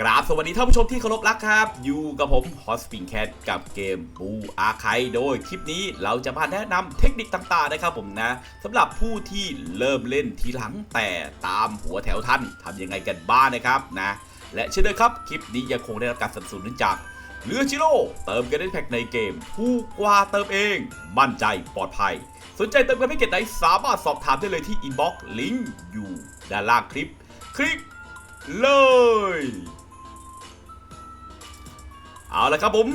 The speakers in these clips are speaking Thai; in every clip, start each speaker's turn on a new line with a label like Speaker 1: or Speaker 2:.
Speaker 1: กราบสวัสดีท่านผู้ชมที่เคารพรักครับ อยู่กับผมฮอสปิงแคทกับเกมบูอาไคโดยคลิปนี้เราจะมาแนะนำเทคนิคต่างๆนะครับผมนะสำหรับผู้ที่เริ่มเล่นทีหลังแต่ตามหัวแถวทันทำยังไงกันบ้างนะครับนะ และเช่นเดิมครับ คลิปนี้ยังคงได้รับการสนับสนุนจากเรือจิโร่เติมกันได้แพ็กในเกมถูกกว่าเติมเอง มั่นใจปลอดภัย สนใจเติมกันไม่เก็ตไหนสามารถสอบถามได้เลยที่อินบ็อกซ์ลิงก์อยู่ด้านล่างคลิป คลิกเลย เอาละครับผม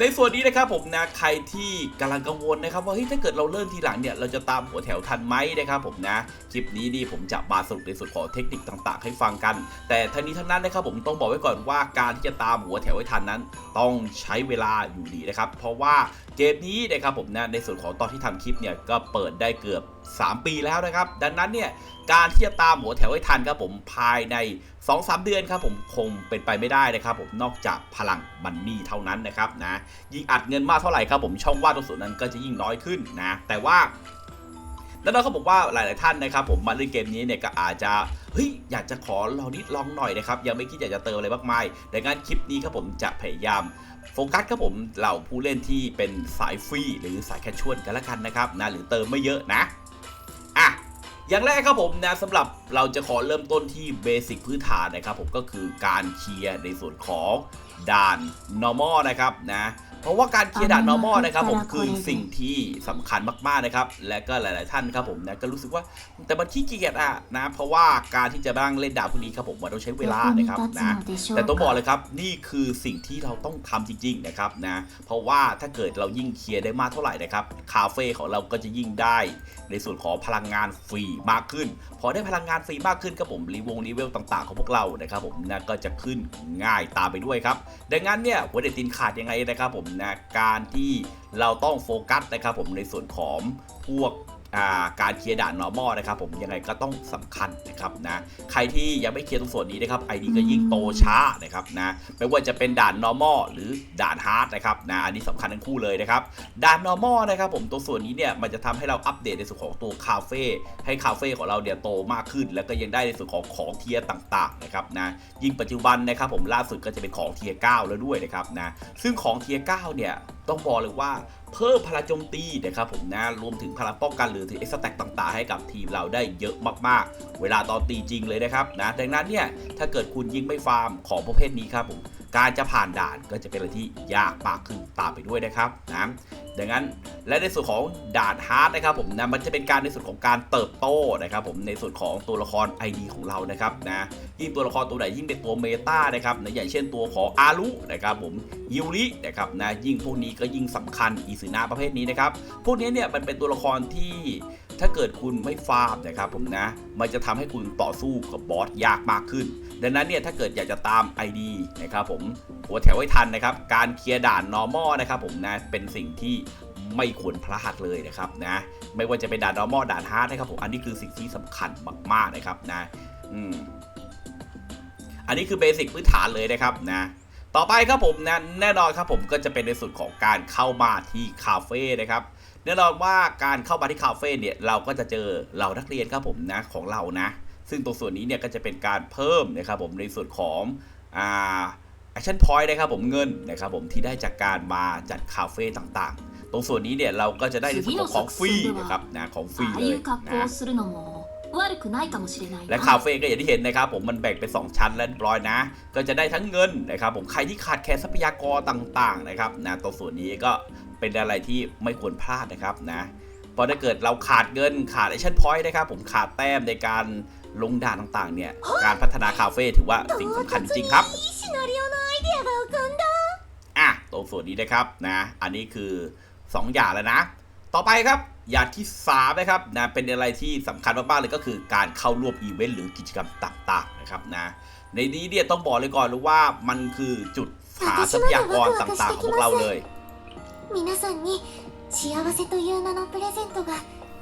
Speaker 1: ในส่วนนี้นะครับผมนะใครที่กำลังกังวลนะครับว่าเฮ้ยถ้าเกิดเราเริ่มทีหลังเนี่ยเราจะตามหัวแถวทันไหมนะครับผมนะคลิปนี้นี่ผมจะมาสรุปในส่วนของเทคนิคต่างๆ ให้ฟังกัน แต่ทั้งนี้ทั้งนั้นนะครับผมต้องบอกไว้ก่อนว่าการที่จะตามหัวแถวให้ทันนั้น ต้องใช้เวลาอยู่ดีนะครับเพราะว่าเกมนี้นะครับผมนะในส่วนของตอนที่ทำคลิปเนี่ยก็เปิดได้เกือบ 3 ปีแล้วนะครับ ดังนั้นเนี่ยการที่จะตามหัวแถวให้ทันครับผมภายใน 2-3 เดือนครับผมคงเป็นไปไม่ได้นะครับผมนอกจากพลังมันนี่เท่านั้นนะครับนะยิ่งอัดเงินมากเท่าไหร่ครับผมช่องว่างตรงส่วนนั้นก็จะยิ่งน้อยขึ้นนะแต่ว่าแล้วเราก็บอกว่าหลาย ๆ ท่านนะครับ ผมมาเล่นเกมนี้เนี่ยก็อาจจะเฮ้ยอยากจะขอลองนิดลองหน่อยนะครับยังไม่คิดอยากจะเติมอะไรมากมายดังนั้นคลิปนี้ครับผมจะพยายามโฟกัสครับผมเหล่าผู้เล่นที่เป็นสายฟรีหรือสายแคชชวลกันละกันนะครับนะหรือเติมไม่เยอะนะอะ อย่างแรกครับผมนะสำหรับเราจะขอเริ่มต้นที่เบสิกพื้นฐานนะครับผมก็คือการเคลียร์ในส่วนของด่าน normal นะครับนะ ราะว่าการเคลียร์ด่าน normal นะครับผมคือสิ่งที่สำคัญมากๆนะครับ และก็หลาย ๆ ท่านครับผมนะก็รู้สึกว่าแต่มันขี้เกียจอะนะ เพราะว่าการที่จะบ้างเล่นด่านพวกนี้ครับผมมันต้องใช้เวลานะครับนะแต่ต้องบอกเลยครับนี่คือสิ่งที่เราต้องทำจริง ๆ นะครับนะเพราะว่าถ้าเกิดเรายิ่งเคลียร์ได้มากเท่าไหร่นะครับคาเฟ่ของเราก็จะยิ่งได้ในส่วนของพลังงานฟรีมากขึ้น พอได้พลังงานฟรีมากขึ้นครับผมรีวงรีเวลต่าง ๆ ของพวกเรานะครับผมนะก็จะขึ้นง่ายตามไปด้วยครับดังนั้นเนี่ยหัวเด็ดตินขาดยังไงนะครับผมนะการที่เราต้องโฟกัสนะครับผมในส่วนของพวก การเคลียร์ด่าน normal นะครับผมยังไงก็ต้องสำคัญนะครับนะใครที่ยังไม่เคลียร์ตรงส่วนนี้นะครับ ID ก็ยิ่งโตช้านะครับนะไม่ว่าจะเป็นด่าน normal หรือด่าน hard นะครับนะอันนี้สำคัญทั้งคู่เลยนะครับด่าน normal นะครับผมตัวส่วนนี้เนี่ยมันจะทำให้เราอัปเดตในส่วนของตัวคาเฟ่ให้คาเฟ่ของเราเนี่ยโตมากขึ้น แล้วก็ยังได้ในส่วนของของเทียร์ต่างๆนะครับนะยิ่งปัจจุบันนะครับผมล่าสุดก็จะเป็นของเทียร์9แล้วด้วยนะครับนะซึ่งของเทียร์9เนี่ย ต้องบอกเลยว่าเพิ่มพลังโจมตีนะครับผมนะรวมถึงพลังป้องกันหรือถึงเอ็กซ์แต็กต่างๆ ให้กับทีมเราได้เยอะมากๆ เวลาตอนตีจริงเลยนะครับนะดังนั้นเนี่ยถ้าเกิดคุณยิงไม่ฟาร์มของประเภทนี้ครับผมการจะผ่านด่านก็จะเป็นอะไรที่ยากมากขึ้นตามไปด้วยนะครับนะดังนั้นและในส่วนของด่านฮาร์ดนะครับผมนะมันจะเป็นการในส่วนของการเติบโตนะครับผมในส่วนของตัวละคร ID ของเรานะครับนะยิ่งตัวละครตัวไหนยิ่งเป็นตัวเมตานะครับนะอย่างเช่นตัวของอารุนะครับผมยูรินะครับนะยิ่งพวกนี้ก็ยิ่งสำคัญอีซึนาประเภทนี้นะครับพวกนี้เนี่ยมันเป็นตัวละครที่ ถ้าเกิดคุณไม่ฟาร์มนะครับผมนะ มันจะทำให้คุณต่อสู้กับบอสยากมากขึ้น ดังนั้นเนี่ยถ้าเกิดอยากจะตาม ID นะครับผมหัวแถวไว้ทันนะครับ การเคลียร์ด่าน normal นะครับผมนะ เป็นสิ่งที่ไม่ควรพลาดเลยนะครับนะ ไม่ว่าจะเป็นด่าน normal ด่าน hard นะครับผม อันนี้คือสิ่งที่สำคัญมากๆนะครับนะ อืม อันนี้คือเบสิกพื้นฐานเลยนะครับนะต่อไปครับผมนะแน่นอนครับผมก็จะเป็นในส่วนของการเข้ามาที่คาเฟ่นะครับ แน่นอนว่าการเข้ามาที่คาเฟ่เนี่ยเราก็จะเจอเหล่านักเรียนครับผมนะของเรานะ ซึ่งตรงส่วนนี้เนี่ยก็จะเป็นการเพิ่มนะครับผมในส่วนของอ่าแอคชั่นพอยต์นะครับผมเงินนะครับผมที่ได้จากการมาจัดคาเฟ่ต่างๆ ตรงส่วนนี้เนี่ยเราก็จะได้ในส่วนของของฟรีนะครับนะของฟรีเลยนะและคาเฟ่ก็อย่างที่เห็นนะครับผมมันแบ่งเป็น2ชั้นแล้วร้อยนะ ก็จะได้ทั้งเงินนะครับผมใครที่ขาดแคลนทรัพยากรต่างๆนะครับนะตรงส่วนนี้ก็ เป็นอะไรที่ไม่ควรพลาดนะครับนะพอถ้าเกิดเราขาดเงินขาดไอชั่นพอยต์นะครับ ผมขาดแต้มในการลงด่านต่างๆ เนี่ย การพัฒนาคาเฟ่ถือว่าสิ่งสำคัญจริงครับอะตรงส่วนนี้นะครับนะ อันนี้คือ 2 อย่างแล้วนะ ต่อไปครับอย่างที่3นะครับนะเป็นอะไรที่สำคัญมากๆเลยก็คือการเข้าร่วมอีเวนต์หรือกิจกรรมต่างๆนะครับนะในนี้เนี่ยต้องบอกเลยก่อนเลยว่ามันคือจุดหาทรัพยากรต่างๆของพวกเราเลย
Speaker 2: 皆さんに幸せという名のプレゼントが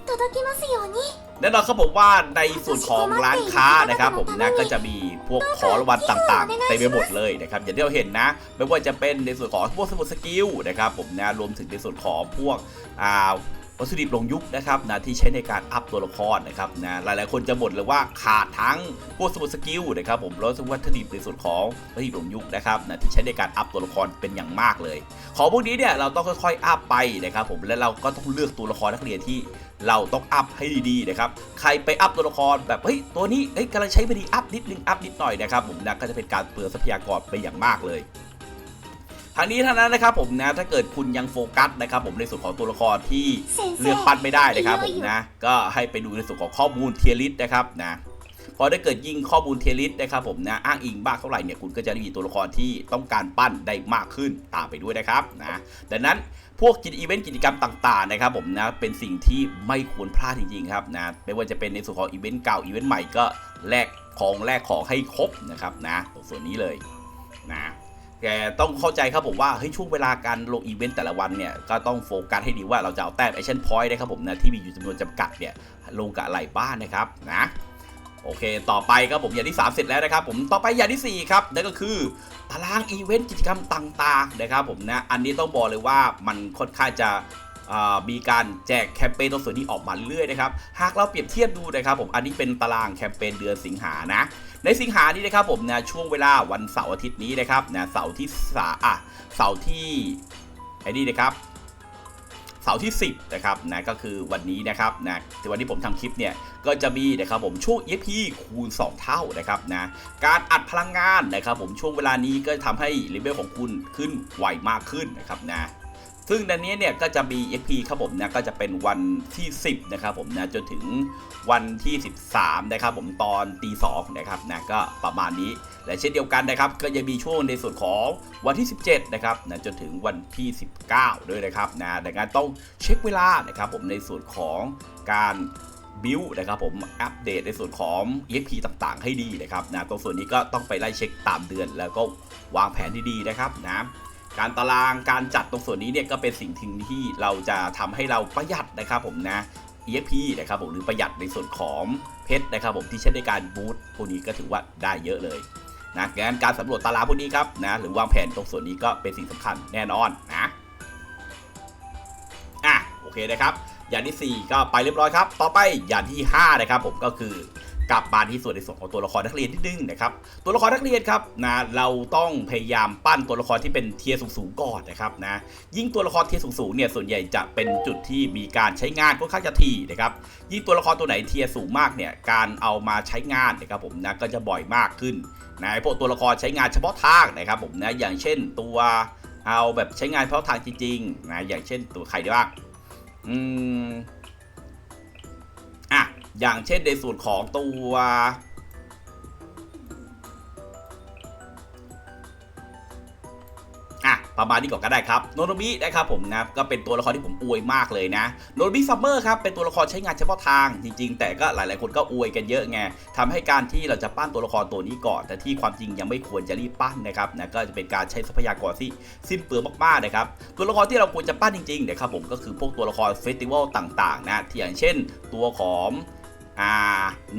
Speaker 2: 届きますように
Speaker 1: แน่นอนครับผมว่าในส่วนของร้านค้านะครับผมนะก็จะมีพวกของรางวัลต่างๆเต็มไปหมดเลยนะครับอย่างที่เราเห็นนะ ไม่ว่าจะเป็นในส่วนของพวกสมุดสกิลนะครับผมนะรวมถึงในส่วนของพวกอ่า วัตถุลงยุคนะครับนะที่ใช้ในการอัพตัวละครนะครับนะหลายๆ คนจะบ่นเลยว่าขาดทั้งพวกสมุดสกิลนะครับผมแล้ววัตถุดิบในส่วนของวัตถุลงยุคนะครับนะที่ใช้ในการอัพตัวละครเป็นอย่างมากเลย ของพวกนี้เนี่ยเราต้องค่อยๆ อัพไปนะครับผมและเราก็ต้องเลือกตัวละครนักเรียนที่เราต้องอัพให้ดีๆนะครับ ใครไปอัพตัวละครแบบเฮ้ยตัวนี้เฮ้ยกำลังใช้ไม่ดีอัพนิดนึงอัพนิดหน่อยนะครับผมนะก็จะเป็นการเปลืองทรัพยากรไปอย่างมากเลย ทั้งนี้ทั้งนั้นนะครับผมนะถ้าเกิดคุณยังโฟกัสนะครับผมในส่วนของตัวละครที่เลือกปั้นไม่ได้นะครับผมนะก็ให้ไปดูในส่วนของข้อมูลเทียริสนะครับนะพอได้เกิดยิ่งข้อมูลเทลิสนะครับผมนะอ้างอิงบ้ากเท่าไหร่เนี่ยคุณก็จะได้มีตัวละครที่ต้องการปั้นได้มากขึ้นตามไปด้วยนะครับนะดังนั้นพวกกิจอีเวนต์กิจกรรมต่างๆนะครับผมนะเป็นสิ่งที่ไม่ควรพลาดจริงๆครับนะไม่ว่าจะเป็นในส่วนของอีเวนต์เก่าอีเวนต์ใหม่ก็แลกของแลกของให้ครบนะครับนะตรส่วนนี้เลยนะ แกต้องเข้าใจครับผมว่าเฮ้ยช่วงเวลาการลงอีเวนต์แต่ละวันเนี่ยก็ต้องโฟกัสให้ดีว่าเราจะเอาแต้ม action point นะครับผมนะที่มีอยู่จำนวนจำกัดเนี่ยลงกับอะไรบ้างนะครับนะโอเค ต่อไปครับผมอย่างที่ 3 เสร็จแล้วนะครับผมต่อไปอย่างที่ 4 ครับนั่นก็คือตารางอีเวนต์กิจกรรมต่างๆนะครับผมนะอันนี้ต้องบอกเลยว่ามันค่อนข้างจะ มีการแจกแคมเปญตรงส่วนนี้ออกมาเรื่อยนะครับ หากเราเปรียบเทียบดูนะครับผมอันนี้เป็นตารางแคมเปญเดือนสิงหานะ ในสิงหานี้นะครับผมนะช่วงเวลาวันเสาร์อาทิตย์นี้นะครับนะเสาร์ที่สาอะเสาร์ที่ไอ้นี่นะครับเสาร์ที่ 10นะครับนะก็คือวันนี้นะครับนะวันที่ผมทำคลิปเนี่ยก็จะมีนะครับผมช่วง EP คูณ 2 เท่านะครับนะการอัดพลังงานนะครับผมช่วงเวลานี้ก็ทำให้เลเวลของคุณขึ้นไวมากขึ้นนะครับนะ ซึ่งในนี้เนี่ยก็จะมี XP ครับผมนะก็จะเป็นวันที่ 10 นะครับผมนะจนถึงวันที่ 13 นะครับผมตอนตี2นะครับนะก็ประมาณนี้ และเช่นเดียวกันนะครับ ก็จะมีช่วงในส่วนของวันที่ 17 นะครับนะจนถึงวันที่ 19 ด้วยนะครับนะดังนั้นต้องเช็คเวลานะครับผมในส่วนของการบิวนะครับผมอัปเดตในส่วนของ EXP ต่างๆ ให้ดีนะครับนะตรงส่วนนี้ก็ต้องไปไล่เช็คตามเดือน แล้วก็วางแผนที่ดีนะครับนะ การตารางการจัดตรงส่วนนี้เนี่ยก็เป็นสิ่งที่เราจะทำให้เราประหยัดนะครับผมนะ EXP นะครับผมหรือประหยัดในส่วนของเพชรนะครับผมที่ใช้ในการบูตพวกนี้ก็ถือว่าได้เยอะเลยนะงานการสำรวจตารางพวกนี้ครับนะหรือวางแผนตรงส่วนนี้ก็เป็นสิ่งสำคัญแน่นอนนะอะโอเคนะครับอย่างที่ 4 ก็ไปเรียบร้อยครับ ต่อไปอย่างที่5นะครับผมก็คือ กลับมาที่ส่วนในส่วนของตัวละครนักเรียนนิดนึงนะครับตัวละครนักเรียนครับนะเราต้องพยายามปั้นตัวละครที่เป็นเทียร์สูงๆก่อนนะครับนะยิ่งตัวละครเทียร์สูงๆเนี่ยส่วนใหญ่จะเป็นจุดที่มีการใช้งานค่อนข้างจะถี่นะครับยิ่งตัวละครตัวไหนเทียร์สูงมากเนี่ยการเอามาใช้งานนะครับผมนะก็จะบ่อยมากขึ้นนะพวกตัวละครใช้งานเฉพาะทางนะครับผมนะอย่างเช่นตัวเอาแบบใช้งานเฉพาะทางจริงๆนะอย่างเช่นตัวใครได้บ้างอืม อย่างเช่นในส่วนของตัวอะประมาณนี้ก่อนก็ได้ครับโนโนมินะครับผมนะก็เป็นตัวละครที่ผมอวยมากเลยนะโนโนมิซัมเมอร์ครับเป็นตัวละครใช้งานเฉพาะทางจริง ๆ แต่ก็หลายๆคนก็อวยกันเยอะไงทำให้การที่เราจะปั้นตัวละครตัวนี้ก่อน แต่ที่ความจริงยังไม่ควรจะรีบปั้นนะครับนะก็จะเป็นการใช้ทรัพยากรที่สิ้นเปลืองมากๆนะครับตัวละครที่เราควรจะปั้นจริงๆนะครับผมก็คือพวกตัวละครเฟสติวัลต่างๆนะที่อย่างเช่น ตัวของ อ่า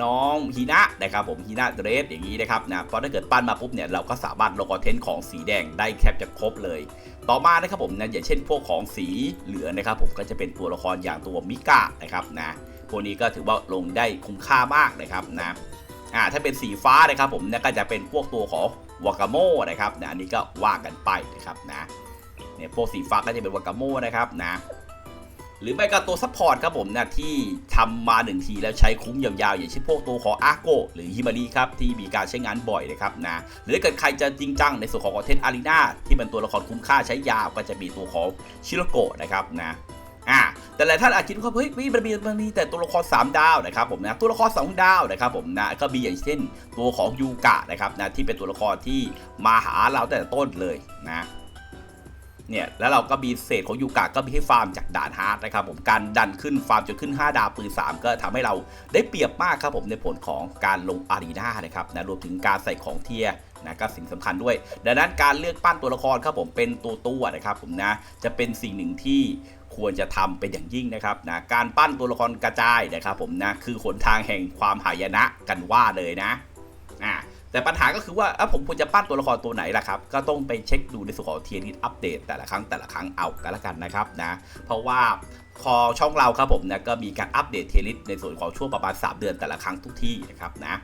Speaker 1: น้องฮีนะนะครับผมฮีนะเดรสอย่างนี้นะครับนะเพราะถ้าเกิดปั้นมาปุ๊บเนี่ยเราก็สามารถลงคอนเทนต์ของสีแดงได้แคปจะครบเลย ต่อมานะครับผมนะอย่างเช่นพวกของสีเหลืองนะครับผมก็จะเป็นตัวละครอย่างตัวมิกะนะครับนะพวกนี้ก็ถือว่าลงได้คุ้มค่ามากนะครับนะอ่าถ้าเป็นสีฟ้านะครับผมนะก็จะเป็นพวกตัวของวากาโมนะครับนะอันนี้ก็ว่ากันไปนะครับนะเนี่ยพวกสีฟ้าก็จะเป็นวากาโมนะครับนะ หรือไม่ก็ตัวซัพพอร์ตครับผมนะที่ทำมาหนึ่งทีแล้วใช้คุ้มยาวๆ อย่างเช่นพวกตัวของอาโกหรือฮิมารีครับที่มีการใช้งานบ่อยนะครับนะหรือถ้าเกิดใครจะจริงจังในส่วนของคอนเทนต์อารีนาที่เป็นตัวละครคุ้มค่าใช้ยาวก็จะมีตัวของชิโรโกะนะครับนะอ่าแต่หลายท่านอาจคิดว่าเฮ้ยมันมีมันมีแต่ตัวละคร 3 ดาวนะครับผมนะตัวละคร 2 ดาวนะครับผมนะก็มีอย่างเช่นตัวของยูกะนะครับนะที่เป็นตัวละครที่มาหาเราแต่ต้นเลยนะ เนี่ยแล้วเราก็มีเศษของยูกะก็มีให้ฟาร์มจากด่านฮาร์ดนะครับผมการดันขึ้นฟาร์มจนขึ้น 5 ดาวปืน 3 ก็ทำให้เราได้เปรียบมากครับผมในผลของการลงอารีนานะครับนะรวมถึงการใส่ของเทียนะก็สิ่งสำคัญด้วย ดังนั้นการเลือกปั้นตัวละครครับผมเป็นตัวตัวนะครับผมนะจะเป็นสิ่งหนึ่งที่ควรจะทำเป็นอย่างยิ่งนะครับนะการปั้นตัวละครกระจายนะครับผมนะคือหนทางแห่งความหายนะกันว่าเลยนะอ่า แต่ปัญหาก็คือว่าผมควรจะปั้นตัวละครตัวไหนล่ะครับ ก็ต้องไปเช็คดูในส่วนของเทียริอัปเดตแต่ละครั้งแต่ละครั้งเอากันละกันนะครับนะ เพราะว่าพอช่องเราครับผมนะก็มีการอัปเดตเทียริในส่วนของช่วงประมาณ 3 เดือนแต่ละครั้งทุกที่นะครับนะ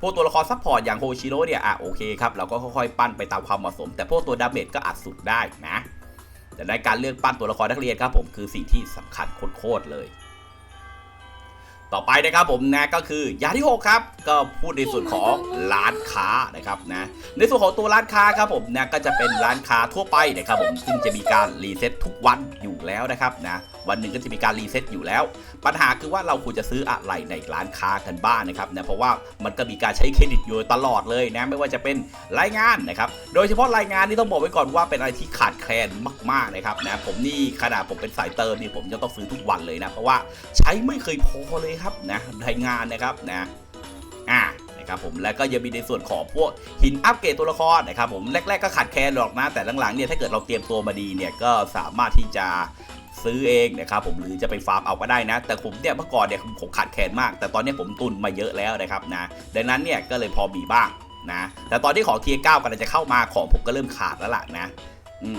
Speaker 1: พวกตัวละครซัพพอร์ตอย่างโฮชิโร่เนี่ยอะโอเคครับเราก็ค่อยๆปั้นไปตามความเหมาะสม แต่พวกตัวดาเมจก็อัดสุดได้นะแต่ในการเลือกปั้นตัวละครนักเรียนครับผมคือสิ่งที่สำคัญโคตรๆเลย ต่อไปนะครับผมนะก็คืออย่างที่ 6 ครับ ก็พูดในส่วนของร้านค้านะครับนะในส่วนของตัวร้านค้าครับผมนะก็จะเป็นร้านค้าทั่วไปนะครับผมซึ่งจะมีการรีเซ็ตทุกวันอยู่แล้วนะครับนะวันหนึ่งก็จะมีการรีเซ็ตอยู่แล้ว ปัญหาคือว่าเราควรจะซื้ออะไรในร้านค้ากันบ้างนะครับนะเพราะว่ามันก็มีการใช้เครดิตอยู่ตลอดเลยนะไม่ว่าจะเป็นรายงานนะครับโดยเฉพาะรายงานนี่ต้องบอกไว้ก่อนว่าเป็นอะไรที่ขาดแคลนมากๆนะครับนะผมนี่ขนาดผมเป็นสายเติมนี่ผมจะต้องซื้อทุกวันเลยนะเพราะว่าใช้ไม่เคยพอเลยครับนะรายงานนะครับนะอ่านะครับผมแล้วก็ยังมีในส่วนของพวกหินอัปเกรดตัวละครนะครับผมแรก ๆ ก็ขาดแคลนหรอกนะ แต่หลังๆเนี่ยถ้าเกิดเราเตรียมตัวมาดีเนี่ยก็สามารถที่จะซื้อเองนะครับผมหรือจะไปฟาร์มเอาก็ได้นะ แต่ผมเนี่ยเมื่อก่อนเนี่ยผมขาดแคลนมาก แต่ตอนนี้ผมตุนมาเยอะแล้วนะครับนะดังนั้นเนี่ยก็เลยพอมีบ้างนะแต่ตอนที่ของเทียเก้ากำลังจะเข้ามาของผมก็เริ่มขาดแล้วล่ะนะ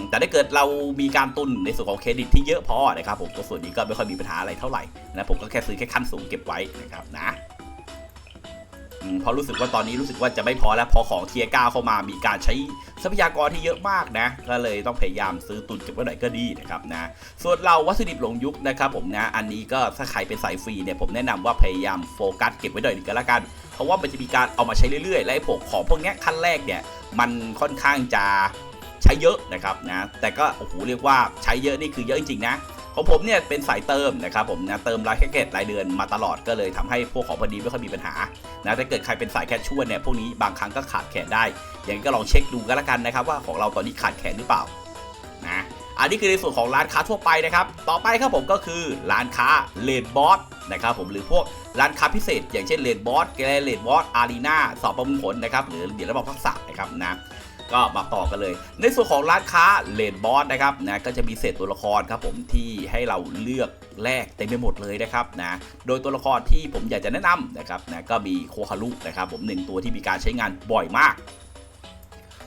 Speaker 1: แต่ถ้าเกิดเรามีการตุนในส่วนของเครดิตที่เยอะพอนะครับผมตัวส่วนนี้ก็ไม่ค่อยมีปัญหาอะไรเท่าไหร่นะผมก็แค่ซื้อแค่ขั้นสูงเก็บไว้นะครับนะอืมเพราะรู้สึกว่าตอนนี้รู้สึกว่าจะไม่พอแล้วพอของเทียเก้าเข้ามามีการใช้ทรัพยากรที่เยอะมากนะ ก็เลยต้องพยายามซื้อตุนเก็บไว้หน่อยก็ดีนะครับนะส่วนเราวัตถุหลงยุคนะครับผมนะอันนี้ก็ถ้าใครเป็นสายฟรีเนี่ยผมแนะนำว่าพยายามโฟกัสเก็บไว้หน่อยดีก็แล้วกัน เพราะว่ามันจะมีการเอามาใช้เรื่อยๆ และพวกของพวกนี้ขั้นแรกเนี่ยมันค่อนข้างจะ ช้เยอะนะครับนะแต่ก็โอ้โหเรียกว่าใช้เยอะนี่คือเยอะจริงๆนะของผมเนี่ยเป็นสายเติมนะครับผมนะเติมรายแพ็กเกจรายเดือนมาตลอดก็เลยทำให้พวกของพอดีไม่ค่อยมีปัญหานะถ้าเกิดใครเป็นสายแคชชวลเนี่ยพวกนี้บางครั้งก็ขาดแคลนได้ อย่างนี้ก็ลองเช็คดูกันละกันนะครับว่าของเราตอนนี้ขาดแคลนหรือเปล่านะอันนี้คือในส่วนของร้านค้าทั่วไปนะครับ ต่อไปครับผมก็คือร้านค้าเลดบอสนะครับผมหรือพวกร้านค้าพิเศษ อย่างเช่นเลดบอสแกลเลดบอสอารีนาสอบประมงผลนะครับหรือเหรียญระบบทักษะนะครับนะ ก็มาต่อกันเลย ในส่วนของร้านค้าเลดบอสนะครับนะก็จะมีเศษตัวละครครับผมที่ให้เราเลือกแลกเต็มไปหมดเลยนะครับนะโดยตัวละครที่ผมอยากจะแนะนำนะครับนะก็มีโคฮารุนะครับผมหนึ่งตัวที่มีการใช้งานบ่อยมาก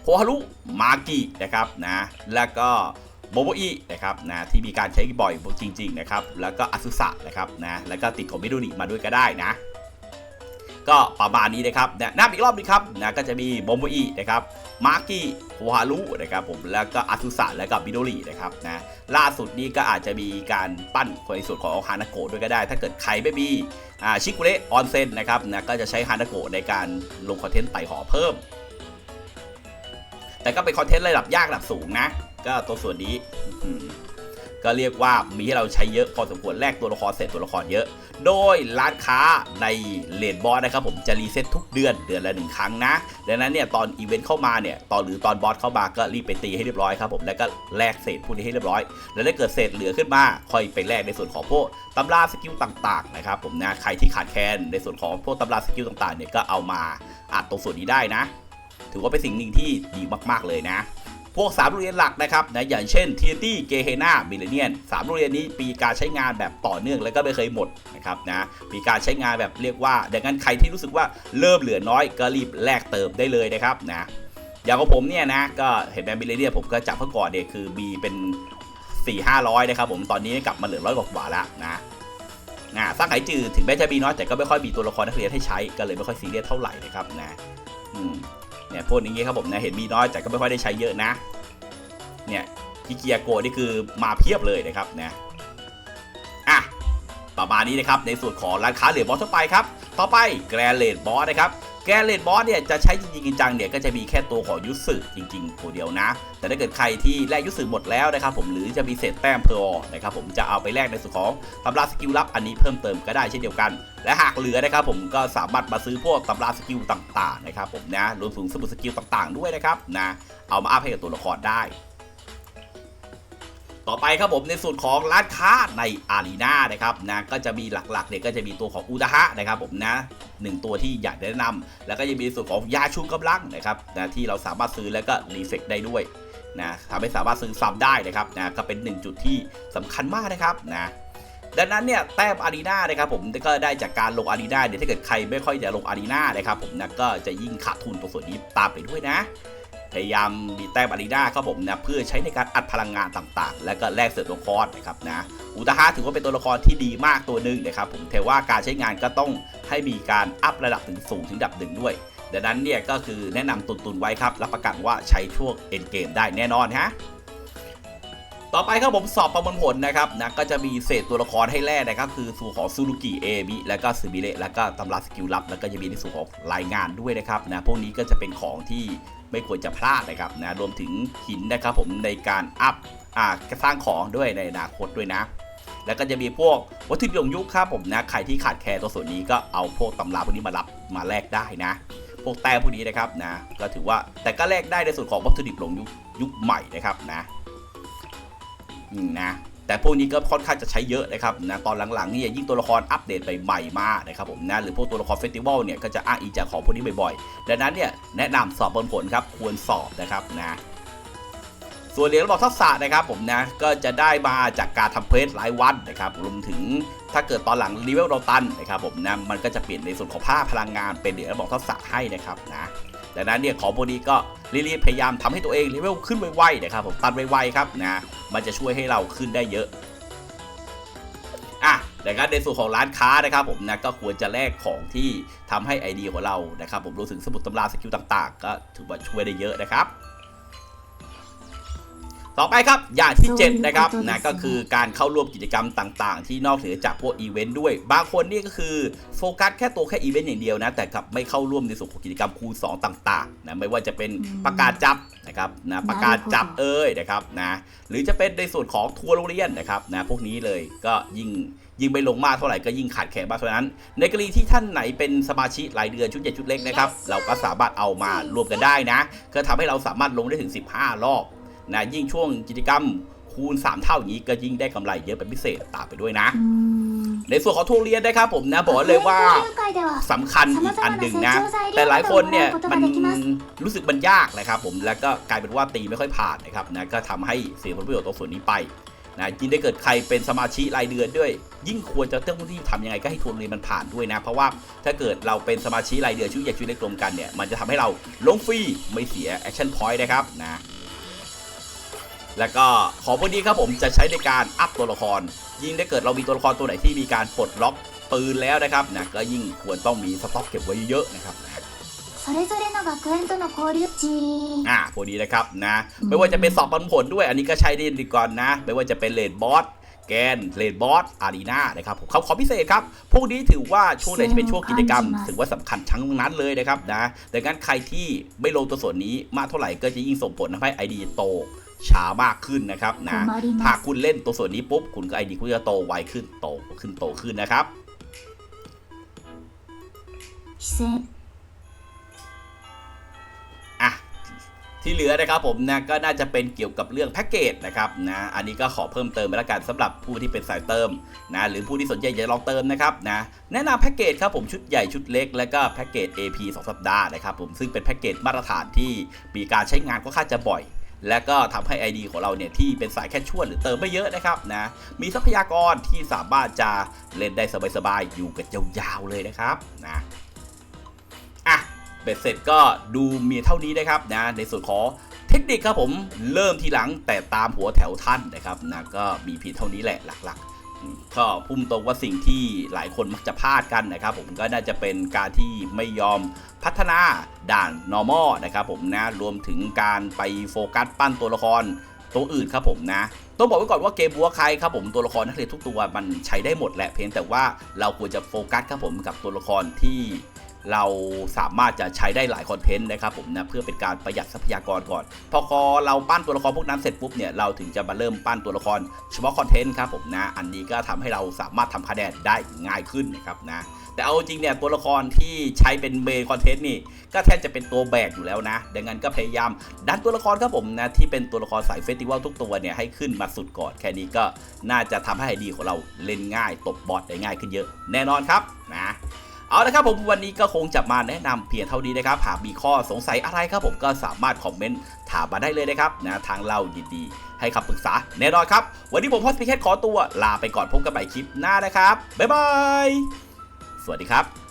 Speaker 1: โคฮารุมากินะครับนะแล้วก็โบโบอินะครับนะที่มีการใช้บ่อยจริง ๆ นะครับ แล้วก็อาซุสะนะครับนะแล้วก็ติดของมิโดนิมาด้วยก็ได้นะ ก็ประมาณนี้นะครับนะนับอีกรอบนึงครับนะก็จะมีโบโบอินะครับมาร์กิโคฮารุนะครับผมแล้วก็อาซุสะแล้วก็มิโดรินะครับนะล่าสุดนี้ก็อาจจะมีการปั้นในส่วนของฮานาโกะด้วยก็ได้ ถ้าเกิดใครไม่มีอ่าชิกุเระออนเซนนะครับนะก็จะใช้ฮานาโกะในการลงคอนเทนต์ไต่หอเพิ่ม แต่ก็เป็นคอนเทนต์ระดับยากระดับสูงนะ ก็ตัวส่วนนี้ ก็เรียกว่ามีให้เราใช้เยอะพอสมควรแลกตัวละครเสร็จตัวละครเยอะ โดยร้านค้าในเลนบอสนะครับผมจะรีเซ็ตทุกเดือนเดือนละหนึ่งครั้งนะดังนั้นเนี่ยตอนอีเวนต์เข้ามาเนี่ยตอนหรือตอนบอสเข้ามาก็รีบไปตีให้เรียบร้อยครับผมแล้วก็แลกเศษพวกนี้ให้เรียบร้อย แล้วถ้าเกิดเศษเหลือขึ้นมาค่อยไปแลกในส่วนของพวกตำราสกิลต่างๆนะครับผมนะใครที่ขาดแคลนในส่วนของพวกตำราสกิลต่างๆเนี่ยก็เอามาอัดตรงส่วนนี้ได้นะ ถือว่าเป็นสิ่งหนึ่งที่ดีมากๆเลยนะ พวก 3 โรงเรียนหลักนะครับนะอย่างเช่นเทียตี้เกเฮนามิเลเนียนสามโรงเรียนนี้มีการใช้งานแบบต่อเนื่องแล้วก็ไม่เคยหมดนะครับนะมีการใช้งานแบบเรียกว่าดังนั้นใครที่รู้สึกว่าเริ่มเหลือน้อยก็รีบแลกเติมได้เลยนะครับนะอย่างของผมเนี่ยนะก็เห็นแบมิเลเนียนผมก็จับเมื่อก่อนเนี่ยคือมีเป็น 4 5 0 0 นะครับผมตอนนี้กลับมาเหลือร้อยกว่าแล้วนะนะสร้างไหจืดถึงแม้จะมีน้อยแต่ก็ไม่ค่อยมีตัวละครนักเรียนให้ใช้ก็เลยไม่ค่อยซีเรียสเท่าไหร่นะครับนะอืม เนี่ยพวกนี้ครับผมนะเห็นมีน้อยแต่ก็ไม่ค่อยได้ใช้เยอะนะ เนี่ยกิเกียโกนี่คือมาเพียบเลยนะครับนะอะประมาณนี้นะครับในส่วนของร้านค้าเหรียญบอสทั่วไปครับ ต่อไปแกรนเลดบอสนะครับ แกเลดบอสเนี่ยจะใช้จริงๆจังเนี่ยก็จะมีแค่ตัวของยุสึจริง ๆ ตัวเดียวนะ แต่ถ้าเกิดใครที่แลกยุสึหมดแล้วนะครับผมหรือจะมีเศษแต้มเพลนะครับผมจะเอาไปแลกในส่วนของตำราสกิลลับอันนี้เพิ่มเติมก็ได้เช่นเดียวกัน และหากเหลือนะครับผมก็สามารถมาซื้อพวกตำราสกิลต่างๆนะครับผมนะรวมถึงสมุดสกิลต่างๆ ด้วยนะครับนะเอามาอัพให้กับตัวละครได้ ต่อไปครับผมในส่วนของร้านค้าในอารีนานะครับนะก็จะมีหลักๆเนี่ยก็จะมีตัวของอุตหะนะครับผมนะหนึ่งตัวที่อยากแนะนำแล้วก็ยังมีส่วนของยาชูกำลังนะครับนะที่เราสามารถซื้อแล้วก็รีเฟกได้ด้วยนะทำให้สามารถซื้อซ้ำได้นะครับนะก็เป็นหนึ่งจุดที่สำคัญมากนะครับนะดังนั้นเนี่ยแต้มอารีนานะครับผมก็ได้จากการลงอารีนาเนี่ยถ้าเกิดใครไม่ค่อยจะลงอารีนานะครับผมนะก็จะยิ่งขาดทุนตรงส่วนนี้ตามไปด้วยนะ พยายามมีแต้มอารีนาครับผมนะเพื่อใช้ในการอัดพลังงานต่างๆ และก็แลกเสริมตัวคอร์สนะครับนะอุตาฮะถือว่าเป็นตัวละครที่ดีมากตัวหนึ่งนะครับผมแต่ว่าการใช้งานก็ต้องให้มีการอัพระดับถึงสูงถึงดับหนึ่งด้วยดังนั้นเนี่ยก็คือแนะนำตุนตุนๆไว้ครับรับประกันว่าใช้ช่วงเอ็นเกมได้แน่นอนฮะ ต่อไปครับผมสอบประเมินผลนะครับนะก็จะมีเศษตัวละครให้แลกนะครับคือส่วนของซูรุกิเอบิแล้วก็ซูบิเระแล้วก็ตำราสกิลลับ แล้วก็จะมีในส่วนของรายงานด้วยนะครับนะพวกนี้ก็จะเป็นของที่ไม่ควรจะพลาดนะครับนะรวมถึงหินนะครับผมในการอัพอ่าสร้างของด้วยในอนาคตด้วยนะ แล้วก็จะมีพวกวัตถุดิบของยุคครับผมนะใครที่ขาดแคลนตัวส่วนนี้ก็เอาพวกตำราพวกนี้มารับมาแลกได้นะพวกแต้มพวกนี้นะครับนะก็ถือว่าแต่ก็แลกได้ในส่วนของวัตถุดิบหลงยุคยุคใหม่นะครับนะ นะแต่พวกนี้ก็ค่อนข้างจะใช้เยอะนะครับนะตอนหลังๆนี่ยิ่งตัวละครอัปเดตใหม่ๆมานะครับผมนะหรือพวกตัวละครเฟสติวัลเนี่ยก็จะอ้างอิงจากของพวกนี้บ่อยๆ ดังนั้นเนี่ยแนะนำสอบบนผลครับควรสอบนะครับนะส่วนเหรียญระบอกทักษะนะครับผมนะก็จะได้มาจากการทำเพลสรายวันนะครับรวมถึงถ้าเกิดตอนหลังรีเวลเราตันนะครับผมนะมันก็จะเปลี่ยนในส่วนของผ้าพลังงานเป็นเหรียญระบอกทักษะให้นะครับนะดังนั้นเนี่ยของพวกนี้ก็ รีบๆพยายามทำให้ตัวเองเลเวลขึ้นไวๆนะครับผมตันไวๆครับนะมันจะช่วยให้เราขึ้นได้เยอะอะแต่ก็ในส่วนของร้านค้านะครับผมนะก็ควรจะแลกของที่ทำให้ไอเดียของเรานะครับผมรวมถึงสมุดตำราสกิลต่างๆ ก็ถือว่าช่วยได้เยอะนะครับ ต่อไปครับอย่างที่ 7 นะครับนะก็คือการเข้าร่วมกิจกรรมต่างๆ ที่นอกเหนือจากพวกอีเวนต์ด้วย บางคนนี่ก็คือโฟกัสแค่ตัวแค่อีเวนต์อย่างเดียวนะ แต่กลับไม่เข้าร่วมในส่วนของกิจกรรมคูณ2ต่างๆนะไม่ว่าจะเป็นประกาศจับนะครับนะประกาศจับเอ้ยนะครับนะหรือจะเป็นในส่วนของทัวร์โรงเรียนนะครับนะพวกนี้เลยก็ยิ่งยิ่งไปลงมากเท่าไหร่ก็ยิ่งขาดแคลนมากเท่านั้น ในกรณีที่ท่านไหนเป็นสมาชิกรายเดือนชุดใหญ่ชุดเล็กนะครับ เราก็สามารถเอามารวมกันได้นะก็ทำให้เราสามารถลงได้ถึง 15 รอบ นะยิ่งช่วงกิจกรรมคูณ 3 เท่าอย่างนี้ก็ยิ่งได้กำไรเยอะเป็นพิเศษตามไปด้วยนะ ในส่วนของทุเรียนนะครับผมนะบอกเลยว่าสำคัญอีกอันหนึ่งนะ แต่หลายคนเนี่ยมันรู้สึกมันยากนะครับผมแล้วก็กลายเป็นว่าตีไม่ค่อยผ่านนะครับนะก็ทำให้เสียผลประโยชน์ตรงส่วนนี้ไปนะยิ่งได้เกิดใครเป็นสมาชิกรายเดือนด้วย ยิ่งควรจะเต้องที่ทำยังไงก็ให้ทุนเรียนมันผ่านด้วยนะ เพราะว่าถ้าเกิดเราเป็นสมาชิกรายเดือนชื่ออยากชื่อได้ตรงกันเนี่ยมันจะทำให้เราลงฟรีไม่เสียแอคชั่นพอยต์นะครับนะ แล้วก็ขอพอดีครับผมจะใช้ในการอัพตัวละคร ยิ่งได้เกิดเรามีตัวละครตัวไหนที่มีการปลดล็อกปืนแล้วนะครับนะก็ยิ่งควรต้องมีสต็อกเก็บไว้เยอะๆนะครับอ่าพอดีนะครับนะไม่ว่าจะเป็นสอบปันผลด้วยอันนี้ก็ใช้ได้ดีก่อนนะ ไม่ว่าจะเป็นเลดบอสแกนเลดบอสอารีนานะครับผมเขาขอพิเศษครับ พวกนี้ถือว่าช่วงไหนที่เป็นช่วงกิจกรรม ถือว่าสำคัญทั้งนั้นเลยนะครับนะดังนั้นใครที่ไม่ลงตัวส่วนนี้มากเท่าไหร่ก็จะยิ่งส่งผลทำให้ไอดีโต ช้ามากขึ้นนะครับนะถ้าคุณเล่นตัวส่วนนี้ปุ๊บคุณก็ไอดีคุณจะโตไวขึ้นโตขึ้นโตขึ้นนะครับอะที่เหลือนะครับผมนะก็น่าจะเป็นเกี่ยวกับเรื่องแพ็กเกจนะครับนะอันนี้ก็ขอเพิ่มเติมไปแล้วกันสำหรับผู้ที่เป็นสายเติมนะหรือผู้ที่สนใจจะลองเติมนะครับนะแนะนำแพ็กเกจครับผมชุดใหญ่ชุดเล็ก แล้วก็แพ็กเกจ AP 2 สัปดาห์นะครับผมซึ่งเป็นแพ็กเกจมาตรฐานที่มีการใช้งานก็ค่าจะบ่อย และก็ทำให้ ID ของเราเนี่ยที่เป็นสายแค่ชวหรือเติมไม่เยอะนะครับนะมีทรัพยากรที่สามารถจะเล่นได้สบายๆอยู่กันยาวๆเลยนะครับนะอะเบ็ดเสร็จก็ดูมีเท่านี้นะครับนะในส่วนของเทคนิคครับผมเริ่มทีหลังแต่ตามหัวแถวท่านนะครับนะก็มีเพียงเท่านี้แหละหลักๆ ก็พุ่มตรงว่าสิ่งที่หลายคนมักจะพลาดกันนะครับ ผมก็น่าจะเป็นการที่ไม่ยอมพัฒนาด่าน normal นะครับผมนะรวมถึงการไปโฟกัสปั้นตัวละครตัวอื่นครับผมนะต้องบอกไว้ก่อนว่าเกมบัวใครครับผมตัวละครนักเรียนทุกตัวมันใช้ได้หมดแหละเพียงแต่ว่าเราควรจะโฟกัสครับผมกับตัวละครที่ เราสามารถจะใช้ได้หลายคอนเทนต์นะครับผมนะเพื่อเป็นการประหยัดทรัพยากรก่อน พอพอเราปั้นตัวละครพวกนั้นเสร็จปุ๊บเนี่ยเราถึงจะมาเริ่มปั้นตัวละครเฉพาะคอนเทนต์ครับผมนะอันนี้ก็ทำให้เราสามารถทำคะแนนได้ง่ายขึ้นนะครับนะแต่เอาจริงเนี่ยตัวละครที่ใช้เป็นเมนคอนเทนต์นี่ก็แทบจะเป็นตัวแบกอยู่แล้วนะดังนั้นก็พยายามดันตัวละครครับผมนะที่เป็นตัวละครสายเฟสติวัลทุกตัวเนี่ยให้ขึ้นมาสุดก่อนแค่นี้ก็น่าจะทำให้ไอดีของเราเล่นง่ายตบบอสได้ง่ายขึ้นเยอะ แน่นอนครับนะ เอาละครับผมวันนี้ก็คงจะมาแนะนำเพียงเท่านี้นะครับหากมีข้อสงสัยอะไรครับผมก็สามารถคอมเมนต์ถามมาได้เลยนะครับนะทางเรายินดีให้ให้คำปรึกษาแน่นอนครับ วันนี้ผมพอสพีแคทขอตัวลาไปก่อนพบกันใหม่คลิปหน้านะครับบ๊ายบายสวัสดีครับ